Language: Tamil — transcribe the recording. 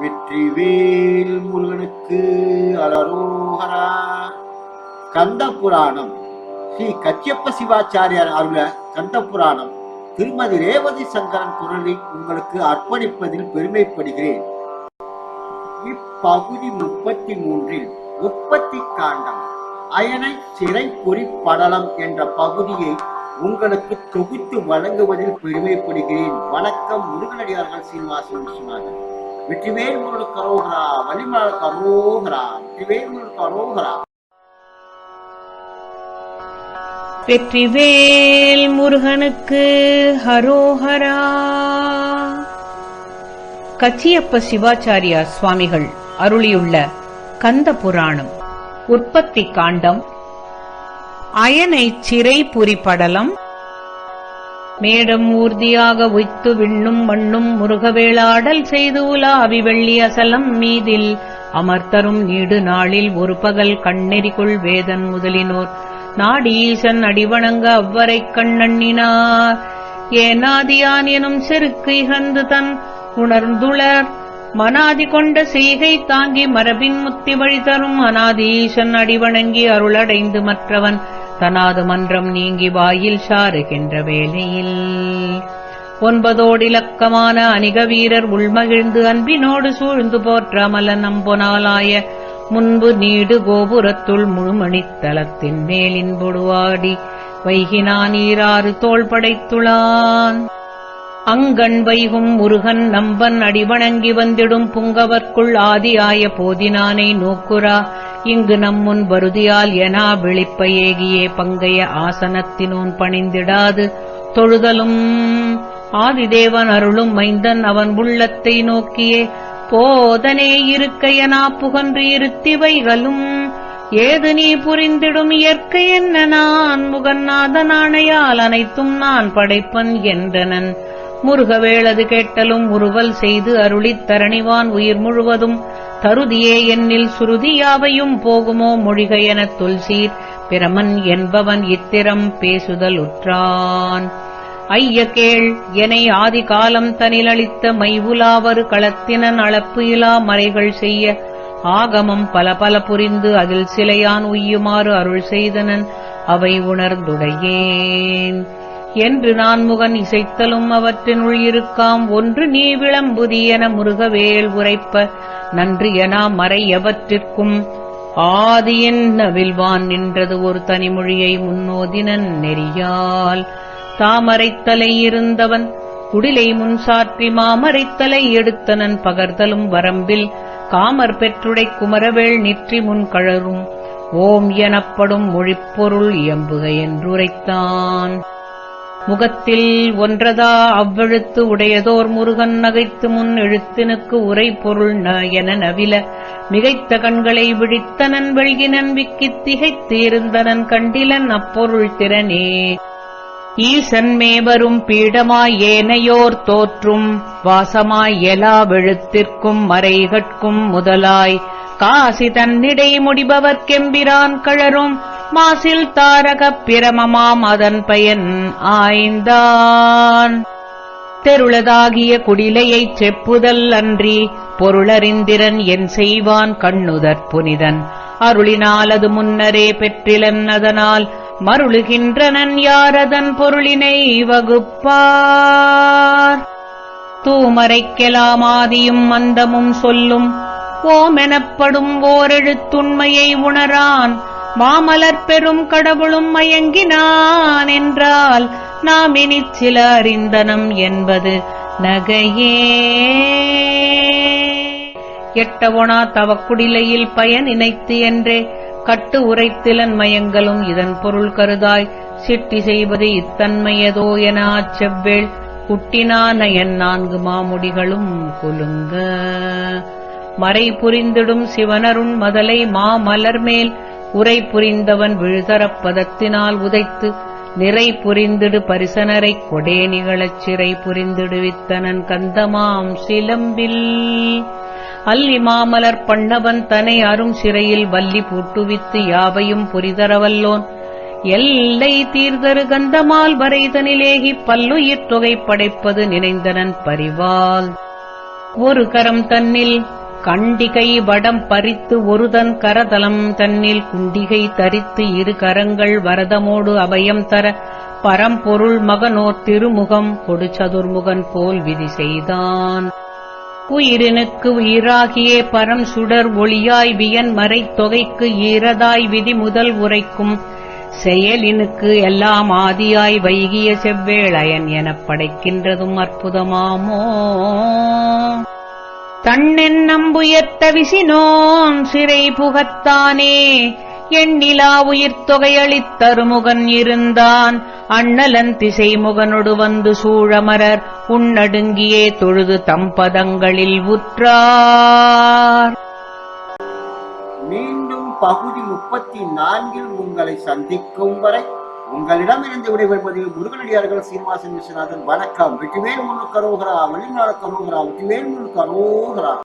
வெற்றிவேல் முருகனுக்கு அலரோகரா. கந்த புராணம் ஸ்ரீ கச்சியப்ப சிவாச்சாரியார் அருள கந்த புராணம் திருமதி ரேவதி சங்கரன் குரலை உங்களுக்கு அர்ப்பணிப்பதில் பெருமைப்படுகிறேன். இப்பகுதி முப்பத்தி மூன்றில் உற்பத்தி காண்டம் அயனை சிறை பொறி படலம் என்ற பகுதியை உங்களுக்கு தொகுத்து வழங்குவதில் பெருமைப்படுகிறேன். வணக்கம் முருகனடியார்கள் சீனிவாசன் விஸ்வநாதன் வெற்றிவேல் முருகன் கரோகரா வலிமல கரோகரா வெற்றிவேல் முருகன் கரோகரா வெற்றிவேல் முருகனுக்கு ஹரோஹரா. கச்சியப்ப சிவாச்சாரியா சுவாமிகள் அருளியுள்ள கந்த புராணம் உற்பத்தி காண்டம் அயனை சிறை புரிபடலம் மேடம் ஊர்தியாக உய்த்து விண்ணும் மண்ணும் முருகவேளாடல் செய்து உலாவி வெள்ளி அசலம் மீதில். அமர்த்தரும் நீடு நாளில் ஒரு பகல் கண்ணெறிக்குள் வேதன் முதலினோர். நாடீசன் அடிவணங்க அவ்வரைக் கண்ணண்ணினார். ஏனாதியான் எனும் செருக்கு இகந்து தன் உணர்ந்துளர். மனாதி கொண்ட செய்கை தாங்கி மரபின் முத்தி வழி தரும் அனாதி ஈசன் அடிவணங்கி அருளடைந்து மற்றவன். தனாது மன்றம் நீங்கி வாயில் சாருகின்ற வேளையில் ஒன்பதோடிலக்கமான அணிக வீரர் உள்மகிழ்ந்து அன்பினோடு சூழ்ந்து போற்றாமல நம்பொனாலாய முன்பு நீடு கோபுரத்துள் முழுமணித்தலத்தின் மேலின் பொடுவாடி வைகினா நீராறு தோள் படைத்துளான். அங்கண் வைகும் முருகன் நம்பன் அடிவணங்கி வந்திடும் புங்கவர்க்குள் ஆதியாய போதினானை நோக்குரா இங்கு நம்முன் வருதியால் எனா விழிப்ப ஏகியே பங்கைய ஆசனத்தினோன் பணிந்திடாது. தொழுதலும் ஆதிதேவன் அருளும் மைந்தன் அவன் உள்ளத்தை நோக்கியே. போதனே இருக்கையனா புகன்று இருத்திவைகளும். ஏது நீ புரிந்திடும் இயற்கை என்ன நான்? முகநாத நாணையால் அனைத்தும் நான் படைப்பன் என்றனன். முருகவேளது கேட்டலும் உருவல் செய்து அருளித் தரணிவான் உயிர் முழுவதும். தருதியே என்னில் சுருதியாவையும் போகுமோ மொழிக எனத் தொல்சீர். பிரமன் என்பவன் இத்திரம் பேசுதல் உற்றான். ஐய கேள் எனை ஆதி காலம் தனிலளித்த மைவுலாவரு களத்தினன் அளப்பு இலா மறைகள் செய்ய. ஆகமம் பல பல புரிந்து அதில் சிலையான் உய்யுமாறு அருள் செய்தனன் அவை உணர்ந்துடையேன். என்று நான் முகன் இசைத்தலும் அவற்றினுள் இருக்காம் ஒன்று நீ விளம்புதி என முருகவேல் உரைப்ப நன்று என மறை எவற்றிற்கும். ஆதியின் நவில்வான் நின்றது ஒரு தனிமொழியை முன்னோதினன் நெறியால். தாமரைத்தலை இருந்தவன் குடிலை முன்சாற்றி மாமரைத்தலை எடுத்தனன் பகர்தலும் வரம்பில். காமர் பெற்றுடை குமரவேள் நிற்றி முன் கழரும் ஓம் எனப்படும் மொழிப்பொருள் இயம்புக என்றுரைத்தான். முகத்தில் ஒன்றதா அவ்வெழுத்து உடையதோர் முருகன் நகைத்து முன் எழுத்தினுக்கு உரை பொருள் ந என நவில. மிகைத்த கண்களை விழித்தனன் வெள்கினன் விக்கித் திகைத்து இருந்தனன் கண்டிலன் அப்பொருள் திறனே. ஈசன் மேவரும் பீடமாய் ஏனையோர் தோற்றும் வாசமாய் எலா வெழுத்திற்கும் மறைகட்கும் முதலாய். காசி தன்னிடை முடிபவர்க்கெம்பிரான் கழரும் மாசில் தாரகப் பிரமமாம் அதன் பயன் ஆய்ந்தான். தெருளதாகிய குடிலையைச் செப்புதல் அன்றி பொருளறிந்திரன் என் செய்வான் கண்ணுதற் புனிதன். அருளினால் அது முன்னரே பெற்றிலன் அதனால் மருளுகின்றனன் யாரதன் பொருளினை வகுப்பார்? தூமரைக்கெலாமாதியும் மந்தமும் சொல்லும் ஓமெனப்படும் ஓரெழுத்துண்மையை உணரான். மாமலர் பெரும் கடவுளும் மயங்கினான் என்றால் நாம் இனிச் சில அறிந்தனம் என்பது நகையே. எட்டவொனா தவக்குடிலையில் பயன் இணைத்து என்றே கட்டு உரைத்திலன் மயங்களும் இதன் பொருள் கருதாய். சிட்டி செய்வது இத்தன்மையதோ என செவ்வேள். குட்டினான என் நான்கு மாமுடிகளும் குலுங்க. மறை புரிந்திடும் சிவனருண் மதலை மாமலர்மேல் உரை புரிந்தவன் விழுதரப்பதத்தினால் உதைத்து நிறை புரிந்திடு பரிசனரைக் கொடே நிகழச் சிறை புரிந்திடுவித்தனன் கந்தமாம் சிலம்பில். அல்லி மாமலர் பண்ணவன் தனை அரும் சிறையில் வள்ளி பூட்டுவித்து யாவையும் புரிதரவல்லோன் எல்லை தீர்தரு கந்தமால் வரைதனிலேகிப் பல்லுயிர் தொகை படைப்பது நினைந்தனன் பரிவால். ஒரு கரம் தன்னில் கண்டிகை வடம் பறித்து ஒருதன் கரதலம் தன்னில் குண்டிகை தரித்து இரு கரங்கள் வரதமோடு அபயம் தர பரம்பொருள் மகனோர் திருமுகம் கொடு சதுர்முகன் போல் விதி செய்தான். உயிரினுக்கு உயிராகியே பரம் சுடர் ஒளியாய் வியன் மறைத் தொகைக்கு ஈரதாய் விதி முதல் உரைக்கும் செயலினுக்கு எல்லாம் ஆதியாய் வைகிய செவ்வேளையன் எனப் படைக்கின்றதும் அற்புதமாமோ. தன்னென் நம்புயர்த்த விசினோன் சிறை புகத்தானே. எண்ணிலா உயிர்த் தொகையளித்தருமுகன் இருந்தான். அண்ணலன் திசைமுகனொடு வந்து சூழமரர். உன்னடுங்கியே தொழுது தம்பதங்களில் உற்றார். மீண்டும் பகுதி முப்பத்தி நான்கில் உங்களை சந்திக்கும் வரை உங்களிடமிருந்து விடைபெறுவது முருகனடியார்கள் சீனிவாசன் விஸ்வநாதன். வணக்கம். வெற்றிவேல் முன்னு கரோகரா வெளிநாடு கரோகரா வெற்றிவேல் முன்னு கரோகரா